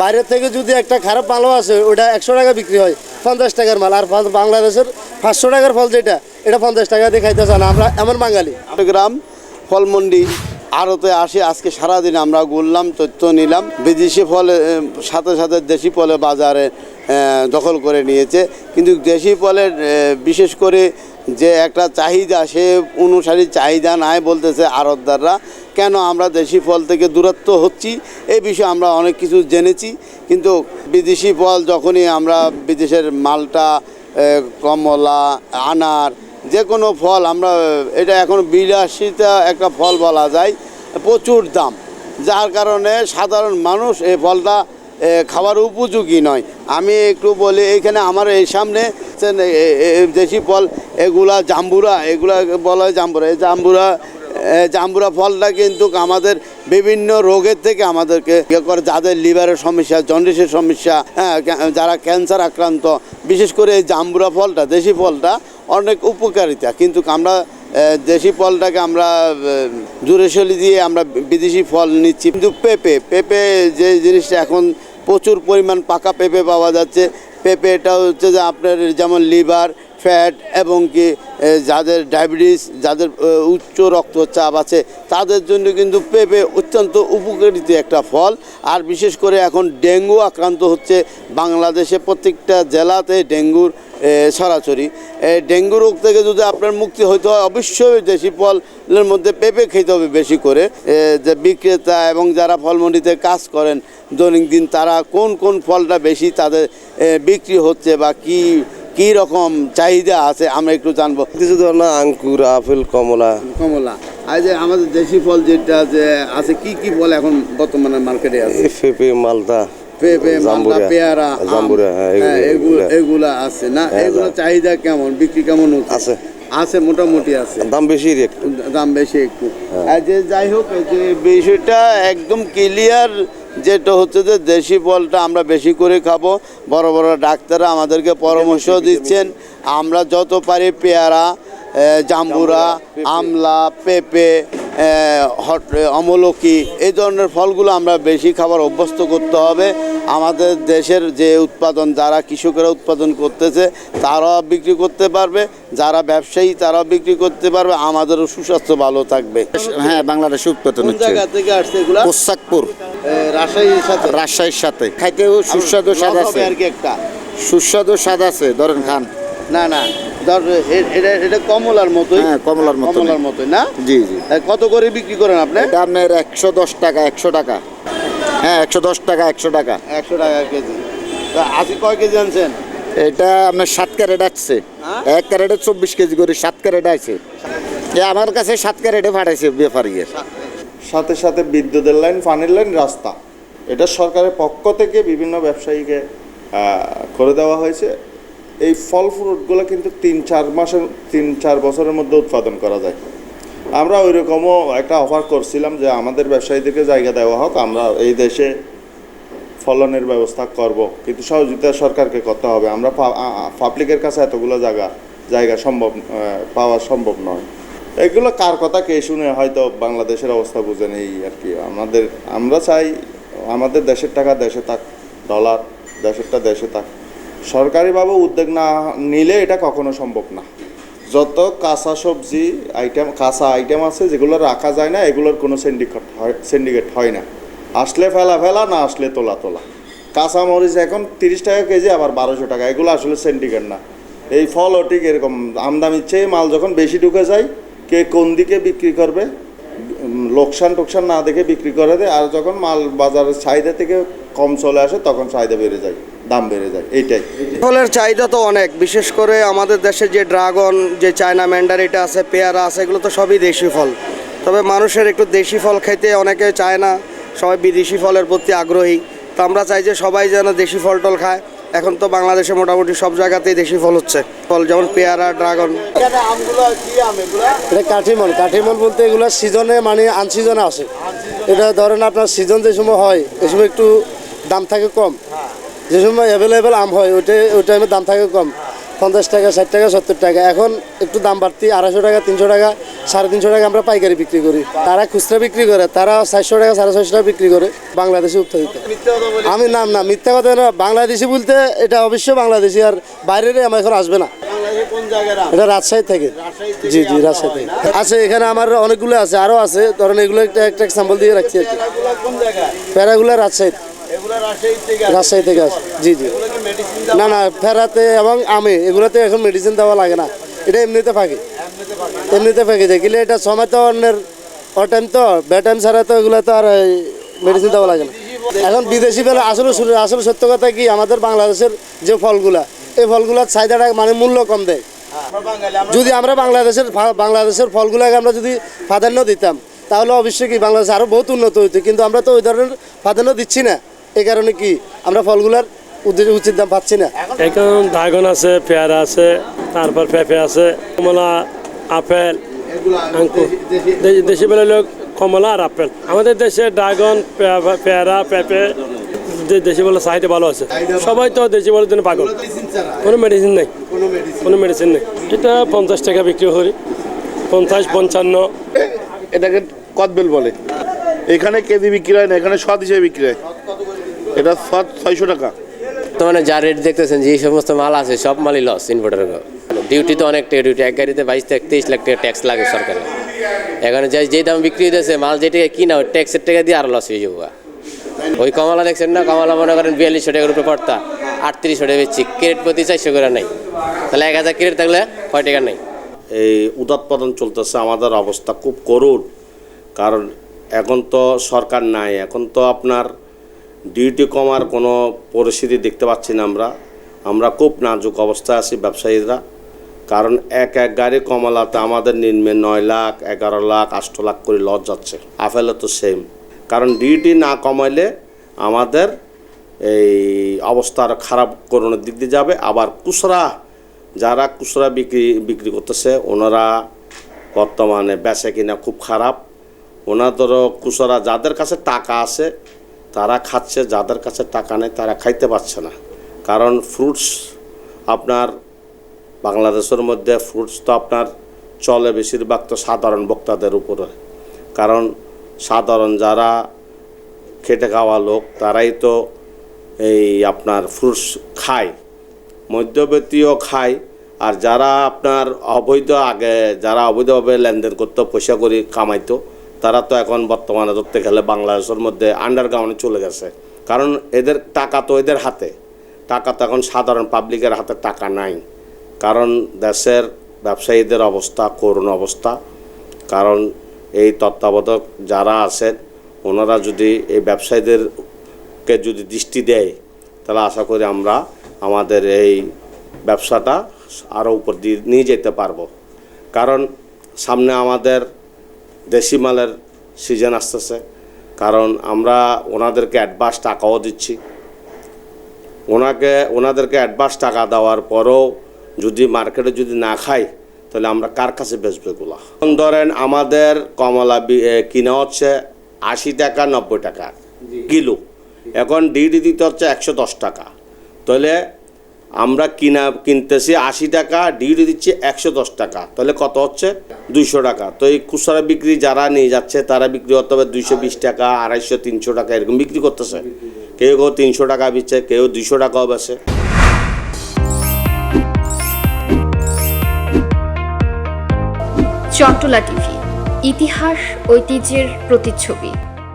বাইরের থেকে যদি একটা খারাপ মালও আসে ওটা একশো টাকা বিক্রি হয়, পঞ্চাশ টাকার মাল। আর বাংলাদেশের পাঁচশো টাকার ফল যেটা, এটা পঞ্চাশ টাকা দিয়ে খাইতে চান। আমরা এমন বাঙালি। চট্টগ্রাম ফলমন্ডি আড়তে আসি, আজকে সারাদিন আমরা ঘুরলাম, তথ্য নিলাম। বিদেশি ফলে সাথে সাথে দেশি ফলে বাজারে দখল করে নিয়েছে। কিন্তু দেশি ফলের বিশেষ করে যে একটা চাহিদা, সে অনুসারী চাহিদা নাই বলতেছে আড়তদাররা। কেন আমরা দেশি ফল থেকে দূরত্ব হচ্ছি? এই বিষয়ে আমরা অনেক কিছু জেনেছি। কিন্তু বিদেশি ফল যখনই আমরা বিদেশের মালটা কমলা, আনার যে কোনো ফল আমরা, এটা এখন বিলাসিতা একটা ফল বলা যায়, প্রচুর দাম। যার কারণে সাধারণ মানুষ এই ফলটা খাবার উপযোগী নয়। আমি একটু বলি এইখানে আমার এই সামনে দেশি ফল, এগুলা জাম্বুরা, এগুলা বলা হয় জাম্বুরা। এই জাম্বুরা জাম্বুরা ফলটা কিন্তু আমাদের বিভিন্ন রোগের থেকে আমাদেরকে ইয়ে করে, যাদের লিভারের সমস্যা, জন্ডিসের সমস্যা হ্যাঁ যারা ক্যান্সার আক্রান্ত, বিশেষ করে এই জাম্বুরা ফলটা, দেশি ফলটা অনেক উপকারিতা। কিন্তু আমরা দেশি ফলটাকে আমরা শলি দিয়ে আমরা বিদেশি ফল নিচ্ছি। কিন্তু পেঁপে পেঁপে যে জিনিসটা এখন প্রচুর পরিমাণ পাকা পেঁপে পাওয়া যাচ্ছে। পেঁপেটা হচ্ছে যে আপনার যেমন লিভার ফ্যাট এবং কি যাদের ডায়াবেটিস, যাদের উচ্চ রক্তচাপ আছে, তাদের জন্য কিন্তু পেঁপে অত্যন্ত উপকারিত একটা ফল। আর বিশেষ করে এখন ডেঙ্গু আক্রান্ত হচ্ছে বাংলাদেশে প্রত্যেকটা জেলাতে ডেঙ্গুর সরাসরি। ডেঙ্গু রোগ থেকে যদি আপনার মুক্তি হইতে হয়, অবশ্যই দেশি ফলের মধ্যে পেঁপে খেতে হবে বেশি করে। যে বিক্রেতা এবং যারা ফলমন্ডিতে কাজ করেন, দৈনন্দিন তারা কোন কোন ফলটা বেশি তাদের বিক্রি হচ্ছে বা কি কি রকম চাহিদা আছে? আমরা একটু জানব। কিছু ধর না আঙ্কুর আপেল কমলা। কমলা। আর যে আমাদের দেশি ফল যেটা যে আছে কি কি ফল এখন বর্তমানে মার্কেটে আছে? পেঁপে মালদা পেঁপে মালদা পেয়ারা জাম্বুরা, হ্যাঁ, এগুলো- হ্যাঁ, আছে না? হ্যাঁ, এগুলো চাহিদা কেমন? বিক্রি কেমন আছে। আছে মোটামুটি আছে। দাম বেশি দাম বেশি একটু। যে যাই হোক যে বিষয়টা একদম ক্লিয়ার যেটা হচ্ছে যে দেশি ফলটা আমরা বেশি করে খাব। বড় বড় ডাক্তাররা আমাদেরকে পরামর্শ দিচ্ছেন। আমরা যত পারি পেয়ারা জাম্বুরা আমলা পেঁপে হট অমলকি এই ধরনের ফলগুলো আমরা বেশি খাবার অভ্যস্ত করতে হবে। আমাদের দেশের যে উৎপাদন যারা কৃষকেরা উৎপাদন করতেছে তারাও বিক্রি করতে পারবে। যারা ব্যবসায়ী তারাও বিক্রি করতে পারবে। আমাদেরও সুস্বাস্থ্য ভালো থাকবে। হ্যাঁ বাংলাদেশ উৎপাদন হচ্ছে। জায়গা থেকে আসছে পোশাকপুর। রাজশাহীর সাথে? রাজশাহীর সাথে। খাইতেও সুস্বাদু স্বাদ আছে। আর কি একটা। সুস্বাদু স্বাদ আছে ধরেন খান। না না। ধর এটা এটা কমলার মতোই। হ্যাঁ, কমলার মতোই। কমলার মতোই না? জি জি। কত করে বিক্রি করেন আপনি? এটা আপনার একশো দশ টাকা একশো টাকা। হ্যাঁ একশো দশ টাকা একশো টাকা। একশো টাকা কেজি। কয় কেজি আনছেন? এটা আপনার সাত ক্যারেট আসছে। হ্যাঁ? এক ক্যারেটে চব্বিশ কেজি করে সাত ক্যারেট আছে। এ আমার কাছে সাত ক্যারেটে পাঠাইছে ব্যাপারীর সাথে সাথে বিদ্যুতের লাইন পানির লাইন রাস্তা। এটা সরকারের পক্ষ থেকে বিভিন্ন ব্যবসায়ীকে করে দেওয়া হয়েছে। এই ফল ফ্রুটগুলো কিন্তু তিন চার মাসের, তিন চার বছরের মধ্যে উৎপাদন করা যায়। আমরা ওই রকমও একটা অফার করছিলাম যে আমাদের ব্যবসায়ীদেরকে জায়গা দেওয়া হোক, আমরা এই দেশে ফলনের ব্যবস্থা করব। কিন্তু সহযোগিতা সরকারকে করতে হবে। আমরা পাবলিকের কাছে এতগুলো জায়গা জায়গা সম্ভব পাওয়া সম্ভব নয়। এগুলো কার কথা কে শুনে হয়তো বাংলাদেশের অবস্থা বুঝে নেই আর কি। আমাদের, আমরা চাই আমাদের দেশের টাকা দেশে থাক ডলার দেশেরটা দেশে থাক। সরকারিভাবে উদ্যোগ না নিলে এটা কখনো সম্ভব না। যত কাঁচা সবজি আইটেম কাঁচা আইটেম আছে, যেগুলো রাখা যায় না, এগুলোর কোনো সিন্ডিকেট হয় সিন্ডিকেট হয় না। আসলে ফেলা ফেলা, না আসলে তোলা তোলা। কাঁচা মরিচ এখন তিরিশ টাকা কেজি, আবার বারোশো টাকা। এগুলো আসলে সিন্ডিকেট না। এই ফলও ঠিক এরকম। আমদামির চেয়ে মাল যখন বেশি ঢুকে যায়, কে কোন দিকে বিক্রি করবে লোকসান টোকসান না দেখে বিক্রি করে দেয়, আর যখন মাল বাজারের চাহিদা থেকে কম চলে আসে, তখন চাহিদা বেড়ে যায়। দাম বেড়ে যায় এইটাই। ফলের চাহিদা তো অনেক বিশেষ করে আমাদের দেশে যে ড্রাগন যে চায়না ম্যান্ডারিটা আছে পেয়ারা আছে এগুলো তো সবই দেশি ফল। তবে মানুষের একটু দেশি ফল খেতে অনেকে চায় না সবাই বিদেশি ফলের প্রতি আগ্রহী। তো আমরা চাই যে সবাই যেন দেশি ফল টল খায়। এখন তো বাংলাদেশে মোটামুটি সব জায়গাতেই দেশি ফল হচ্ছে। ফল যেমন পেয়ারা ড্রাগন। এখানে আমগুলো কি এটা কাঠিমল কাঠিমল বলতে এগুলো সিজনে মানে আনসিজনে আসে। এটা ধরেন আপনার সিজন যে সময় হয় এই সময় একটু দাম থাকে কম। যে সময় অ্যাভেলেবেল আম হয় ওইটাই ওই টাইমে দাম থাকে কম। পঞ্চাশ টাকা ষাট টাকা সত্তর টাকা। এখন একটু দাম বাড়তি আড়াইশো টাকা তিনশো টাকা সাড়ে তিনশো টাকা আমরা পাইকারি বিক্রি করি। তারা খুচরা বিক্রি করে তারা চারশো টাকা সাড়ে ছয়শো টাকা বিক্রি করে বাংলাদেশে উৎপাদিত। আমি নাম না মিথ্যা কথা না বাংলাদেশি বলতে এটা অবশ্যই বাংলাদেশি আর বাইরের আমার এখন আসবে না। এটা রাজশাহী থেকে। জি জি রাজশাহী থেকে। আছে এখানে আমার অনেকগুলো আছে আরও আছে। ধরেন এগুলো একটা একটা এক্সাম্পল দিয়ে রাখছি আর কি। প্যারাগুলো রাজশাহী। রাজশাহী থেকে আসে। জি জি। না না ফেরাতে এবং আমে এগুলোতে এখন মেডিসিন দেওয়া লাগে না। এটা এমনিতে ফাঁকি। এমনিতে ফাঁকি যায় কিন্তু এটা সময় তো অন্যের অ টাইম তো বে টাইম ছাড়া তো এগুলো তো আর মেডিসিন দেওয়া লাগে না। এখন বিদেশি ফেলে আসলে আসলে সত্য কথা কি আমাদের বাংলাদেশের যে ফলগুলা এই ফলগুলার চাহিদাটা মানে মূল্য কম দেয়। যদি আমরা বাংলাদেশের বাংলাদেশের ফলগুলোকে আমরা যদি প্রাধান্য দিতাম তাহলে অবশ্যই কি বাংলাদেশ আরও বহুত উন্নত হইতো। কিন্তু আমরা তো ওই ধরনের প্রাধান্য দিচ্ছি না। এই কারণে কি আমরা ফলগুলার উদ্দেশ্য উচিত দাম পাচ্ছি না? এখন ড্রাগন আছে পেয়ারা আছে তারপর পেঁপে আছে কমলা আপেল আঙ্কুর দেশি বেলা হলো কমলা আর আপেল। আমাদের দেশে ড্রাগন পেয়ারা পেঁপে যে দেশি বলে চাহিদা ভালো আছে। সবাই তো দেশি বলার জন্য পাগল। কোনো মেডিসিন নেই। কোনো মেডিসিন নেই। এটা পঞ্চাশ টাকা বিক্রি করি। পঞ্চাশ পঞ্চান্ন। এটাকে কদবেল বলে। এখানে কেজি বিক্রি হয় না এখানে সদ হিসেবে বিক্রি হয়। এটা সদ ছয়শো টাকা। বর্তমানে যা রেট দেখতেছেন যে সমস্ত মাল আছে সব মালই লস ইনভার্টার ডিউটি তো অনেক টাকা ডিউটি এক গাড়িতে বাইশ থেকে তেইশ লাখ টাকা ট্যাক্স লাগে সরকারের এখানে যে যে দাম বিক্রি হইতেছে মাল যে টাকা কিনা ওই ট্যাক্সের টাকা দিয়ে আরও লস হয়ে যাব ওই কমলা দেখছেন না? কমলা মনে করেন বিয়াল্লিশশো টাকার উপরে পড়তা। আটত্রিশশো টাকা বেচছি। ক্রেডিট প্রতি চারশো করে নাই। তাহলে এক হাজার ক্রেডিট থাকলে কয় টাকা নেই? এই উদাৎপাদন চলতেছে আমাদের অবস্থা খুব করুণ। কারণ এখন তো সরকার নাই এখন তো আপনার ডিউটি কমার কোনো পরিস্থিতি দেখতে পাচ্ছি না আমরা। আমরা খুব নাজুক অবস্থায় আছি ব্যবসায়ীরা। কারণ এক এক গাড়ি কমালাতে আমাদের নিম্নে নয় লাখ, এগারো লাখ, আষ্ট লাখ করে লস যাচ্ছে। আপেলে তো সেম কারণ ডিউটি না কমাইলে আমাদের এই অবস্থা খারাপ করোনার দিক দিয়ে যাবে। আবার খুচরা, যারা খুচরা বিক্রি বিক্রি করতেছে, ওনারা বর্তমানে বেচে কিনা খুব খারাপ। ওনাদেরও খুচরা যাদের কাছে টাকা আছে তারা খাচ্ছে, যাদের কাছে টাকা নেই তারা খাইতে পারছে না। কারণ ফ্রুটস আপনার বাংলাদেশের মধ্যে ফ্রুটস তো আপনার চলে বেশিরভাগ তো সাধারণ ভোক্তাদের উপরে। কারণ সাধারণ যারা খেটে খাওয়া লোক, তারাই তো এই আপনার ফ্রুটস খায় মধ্যবর্তীও খায়। আর যারা আপনার অবৈধ আগে, যারা অবৈধভাবে লেনদেন করতো, পয়সা করে কামাইতো তারা তো এখন বর্তমানে ধরতে গেলে বাংলাদেশের মধ্যে আন্ডারগ্রাউন্ডে চলে গেছে। কারণ এদের টাকা তো এদের হাতে। টাকা তো এখন সাধারণ পাবলিকের হাতে টাকা নাই। কারণ দেশের ব্যবসায়ীদের অবস্থা, করুণ অবস্থা। কারণ এই তত্ত্বাবধায়ক যারা আছেন, ওনারা যদি এই ব্যবসায়ীদেরকে যদি দৃষ্টি দেয়, তাহলে আশা করি আমরা আমাদের এই ব্যবসাটা আরও উপর দিয়ে নিয়ে যেতে পারব। কারণ সামনে আমাদের দেশি মালের সিজন আসতেছে। কারণ আমরা ওনাদেরকে অ্যাডভান্স টাকাও দিচ্ছি। ওনাকে ওনাদেরকে অ্যাডভান্স টাকা দেওয়ার পরেও যদি মার্কেটে যদি না খাই তাহলে আমরা কার কাছে বেচবো এগুলা? এখন ধরেন আমাদের কমলা কিনা হচ্ছে আশি টাকা নব্বই টাকা কিলো। এখন ডিডি দিতে হচ্ছে একশো দশ টাকা। তাহলে আমরা কিনা কিনতেছি আশি টাকা, ডিউটি দিচ্ছি একশো দশ টাকা। তাহলে কত হচ্ছে? দুইশো টাকা। তো এই খুচরা বিক্রি যারা নিয়ে যাচ্ছে, তারা বিক্রি করতে হবে দুইশো বিশ টাকা, আড়াইশো, তিনশো টাকা এরকম বিক্রি করতেছে। কেউ কেউ তিনশো টাকা বিচ্ছে কেউ দুইশো টাকাও বেছে। চট্টলা টিভি, ইতিহাস, ঐতিহ্যের প্রতিচ্ছবি।